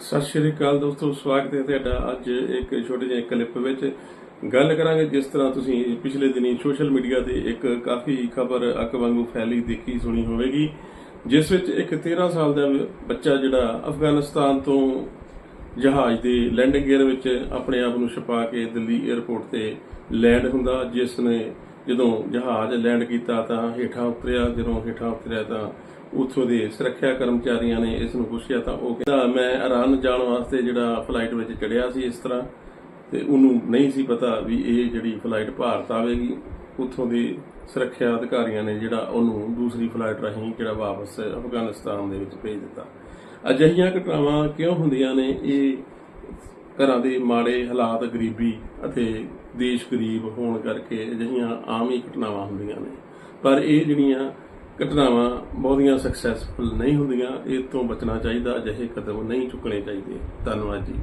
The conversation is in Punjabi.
ਸਤਿ ਸ਼੍ਰੀ ਅਕਾਲ ਦੋਸਤੋ, ਸਵਾਗਤ ਹੈ ਤੁਹਾਡਾ ਅੱਜ ਇੱਕ ਛੋਟੇ ਜਿਹੇ ਕਲਿੱਪ ਵਿੱਚ। ਗੱਲ ਕਰਾਂਗੇ ਜਿਸ ਤਰ੍ਹਾਂ ਤੁਸੀਂ ਪਿਛਲੇ ਦਿਨੀ ਸੋਸ਼ਲ ਮੀਡੀਆ ਤੇ ਇੱਕ ਕਾਫੀ ਖਬਰ ਅੱਕ ਵਾਂਗੂ ਫੈਲੀ, ਦੇਖੀ, ਸੁਣੀ ਹੋਵੇਗੀ, ਜਿਸ ਵਿੱਚ ਇੱਕ 13 ਸਾਲ ਦਾ ਬੱਚਾ ਜਿਹੜਾ ਅਫਗਾਨਿਸਤਾਨ ਤੋਂ ਜਹਾਜ਼ ਦੇ ਲੈਂਡਿੰਗ ਗੇਅਰ ਵਿੱਚ ਆਪਣੇ ਆਪ ਨੂੰ ਛਪਾ ਕੇ ਦਿੱਲੀ 에ਅਰਪੋਰਟ ਤੇ ਲੈਂਡ ਹੁੰਦਾ, ਜਿਸ ਨੇ ਜਦੋਂ ਜਹਾਜ਼ ਲੈਂਡ ਕੀਤਾ ਤਾਂ ਹੇਠਾਂ ਉਤਰਿਆ, ਜਦੋਂ ਹੇਠਾਂ ਉਤਰਿਆ ਤਾਂ ਉੱਥੋਂ ਦੇ ਸੁਰੱਖਿਆ ਕਰਮਚਾਰੀਆਂ ਨੇ ਇਸ ਨੂੰ ਪੁੱਛਿਆ ਤਾਂ ਉਹ ਕਹਿੰਦਾ, ਮੈਂ ਇਰਾਨ ਜਾਣ ਵਾਸਤੇ ਜਿਹੜਾ ਫਲਾਈਟ ਵਿੱਚ ਚੜਿਆ ਸੀ ਇਸ ਤਰ੍ਹਾਂ ਤੇ ਉਹਨੂੰ ਨਹੀਂ ਸੀ ਪਤਾ ਵੀ ਇਹ ਜਿਹੜੀ ਫਲਾਈਟ ਭਾਰਤ ਆਵੇਗੀ। ਉੱਥੋਂ ਦੇ ਸੁਰੱਖਿਆ ਅਧਿਕਾਰੀਆਂ ਨੇ ਜਿਹੜਾ ਉਹਨੂੰ ਦੂਸਰੀ ਫਲਾਈਟ ਰਾਹੀਂ ਜਿਹੜਾ ਵਾਪਸ ਅਫਗਾਨਿਸਤਾਨ ਦੇ ਵਿੱਚ ਭੇਜ ਦਿੱਤਾ। ਅਜਿਹੀਆਂ ਘਟਨਾਵਾਂ ਕਿਉਂ ਹੁੰਦੀਆਂ ਨੇ? ਇਹ ਘਰਾਂ ਦੇ ਮਾੜੇ ਹਾਲਾਤ ਗਰੀਬੀ ਅਤੇ ਦੇਸ਼ ਗਰੀਬ ਹੋਣ ਕਰਕੇ ਅਜਿਹੀਆਂ ਆਮ ਹੀ ਘਟਨਾਵਾਂ ਹੁੰਦੀਆਂ ਨੇ। ਪਰ ਇਹ ਜਿਹੜੀਆਂ ਘਟਨਾਵਾਂ ਬਹੁਤੀਆਂ ਸਕਸੈਸਫੁਲ ਨਹੀਂ ਹੁੰਦੀਆਂ, ਇਹ ਤੋਂ ਬਚਣਾ ਚਾਹੀਦਾ, ਅਜਿਹੇ ਕਦਮ ਨਹੀਂ ਚੁੱਕਣੇ ਚਾਹੀਦੇ। ਧੰਨਵਾਦ ਜੀ।